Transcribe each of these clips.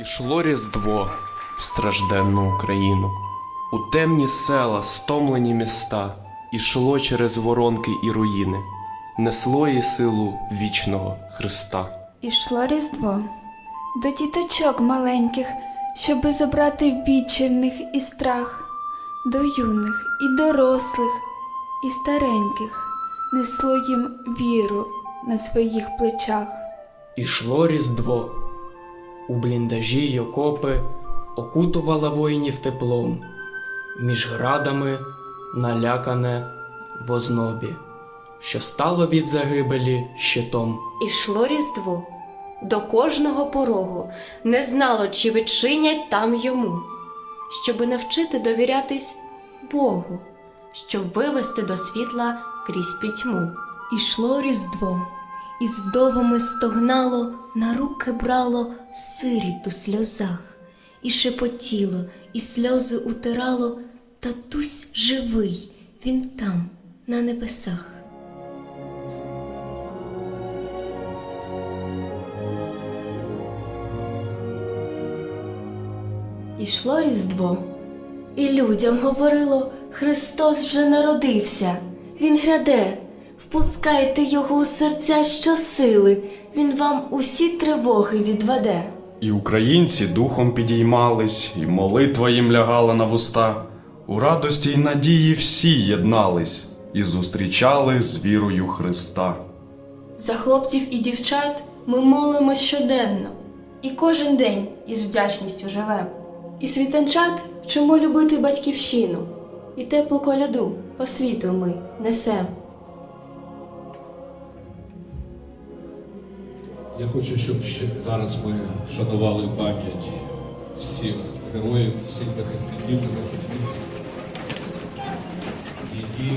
Ішло різдво в стражденну Україну, у темні села, стомлені міста, ішло через воронки і руїни, несло їй силу вічного Христа. Ішло Різдво до діточок маленьких, щоби забрати відчай в них і страх, до юних і дорослих, і стареньких несло їм віру на своїх плечах. Ішло різдво. У бліндажі й окопи окутувала воїнів теплом, між градами налякане в ознобі, що стало від загибелі щитом. Ішло різдво. До кожного порогу, не знало, чи відчинять там йому, щоби навчити довірятись Богу, щоб вивести до світла крізь пітьму. Ішло різдво, і з вдовами стогнало, на руки брало сиріт у сльозах, і шепотіло, і сльози утирало, татусь живий, він там, на небесах. Ішло різдво, і людям говорило, Христос вже народився, Він гряде, впускайте його у серця щосили, Він вам усі тривоги відведе. І українці духом підіймались, і молитва їм лягала на вуста. У радості й надії всі єднались і зустрічали з вірою Христа. За хлопців і дівчат ми молимось щоденно, і кожен день із вдячністю живем. І світанчат вчимо любити батьківщину, і теплу коляду по світу ми несем. Я хочу, щоб ще зараз ми вшанували пам'ять всіх героїв, всіх захисників і захисниць, які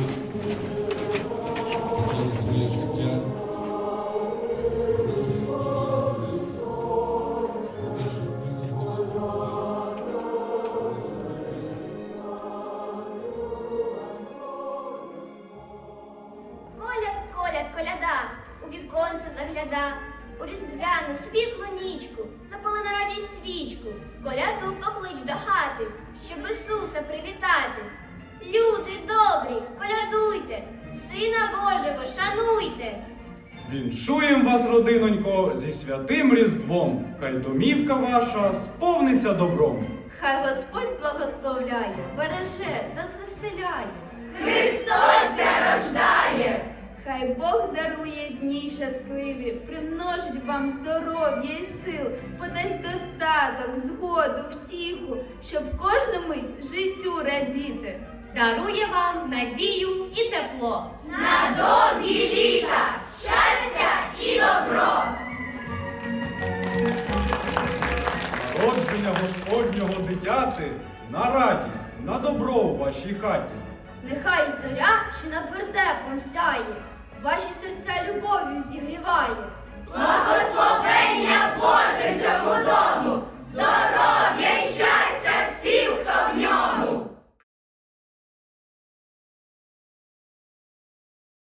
поклали своє життя. Коляд, коляд, коляда, у віконце загляда, у різдвяну світлу нічку, запали на радість свічку, коляду поклич до хати, щоб Ісуса привітати. Люди добрі, колядуйте, Сина Божого шануйте. Віншуєм вас, родинонько, зі святим Різдвом. Хай домівка ваша сповниться добром. Хай Господь благословляє, береже та звеселяє. Хай Бог дарує дні щасливі, примножить вам здоров'я і сил, подасть достаток, згоду, втіху, щоб кожну мить життю радіти. Дарує вам надію і тепло. На довгі літа, щастя і добро! Народження Господнього дитяти на радість, на добро у вашій хаті. Нехай зоря, що над вертепом сяє, ваші серця любов'ю зігріває.